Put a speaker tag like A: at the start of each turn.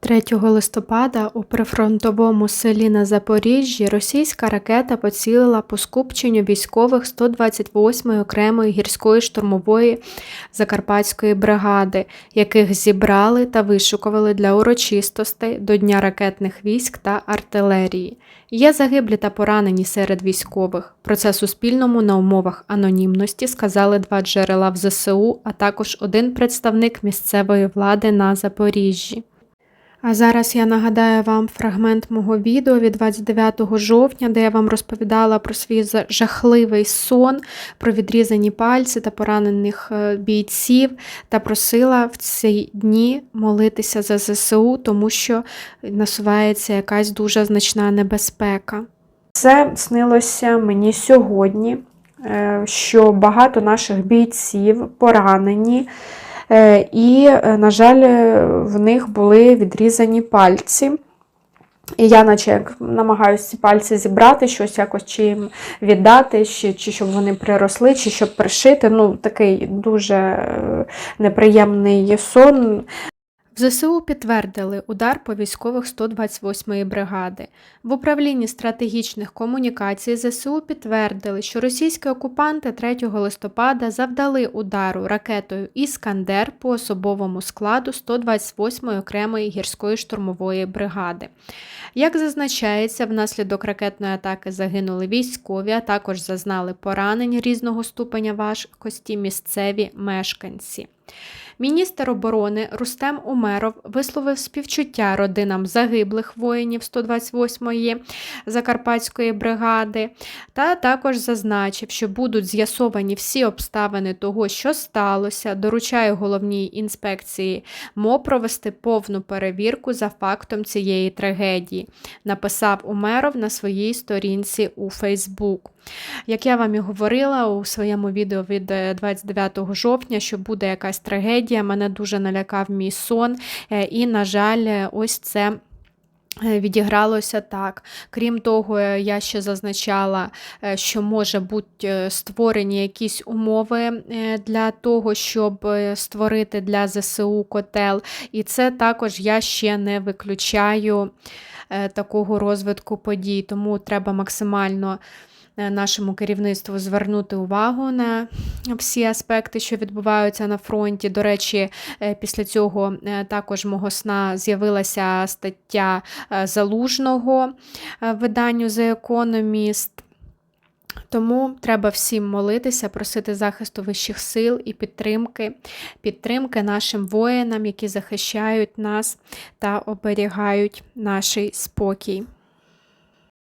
A: 3 листопада у прифронтовому селі на Запоріжжі російська ракета поцілила по скупченню військових 128-ї окремої гірської штурмової Закарпатської бригади, яких зібрали та вишукували для урочистостей до Дня ракетних військ та артилерії. Є загиблі та поранені серед військових. Про це Суспільному на умовах анонімності сказали два джерела в ЗСУ, а також один представник місцевої влади на Запоріжжі. А зараз я нагадаю вам фрагмент мого відео від 29 жовтня, де я вам розповідала про свій жахливий сон, про відрізані пальці та поранених е, бійців, та просила в ці дні молитися за ЗСУ, тому що насувається якась дуже значна небезпека. Це снилося мені сьогодні, е, що багато наших бійців поранені. Е, І, е, на жаль, е, в них були відрізані пальці. І я, наче як намагаюся ці пальці зібрати, щось якось чи їм віддати, чи, чи щоб вони приросли, чи щоб пришити. Ну, такий дуже неприємний сон. В ЗСУ підтвердили удар по військових 128-ї бригади. В управлінні стратегічних комунікацій ЗСУ підтвердили, що російські окупанти 3 листопада завдали удару ракетою Іскандер по особовому складу 128-ї окремої гірської штурмової бригади. Як зазначається, внаслідок ракетної атаки загинули військові, а також зазнали поранень різного ступеня важкості місцеві мешканці. Міністр оборони Рустем Умеров висловив співчуття родинам загиблих воїнів 128-ї Закарпатської бригади, та також зазначив, що будуть з'ясовані всі обставини того, що сталося. Доручає головній інспекції МО провести повну перевірку за фактом цієї трагедії, написав Умеров на своїй сторінці у Фейсбук. Як я вам і говорила у своєму відео від е, 29 жовтня, що буде якась трагедія, мене дуже налякав мій сон, е, і, на жаль, е, ось це. е, Відігралося так. Крім того, е, я ще зазначала, е, що може бути е, створені якісь умови е, для того, щоб е, створити для ЗСУ котел. І це також я ще не виключаю е, такого розвитку подій, тому треба максимально е, нашому керівництву звернути увагу на всі аспекти, що відбуваються на фронті. До речі, е, після цього е, також мого сна з'явилася стаття е, залужного е, виданню The Economist. Тому треба всім молитися, просити захисту вищих сил і підтримки, підтримки нашим воїнам, які захищають нас та оберігають наш спокій.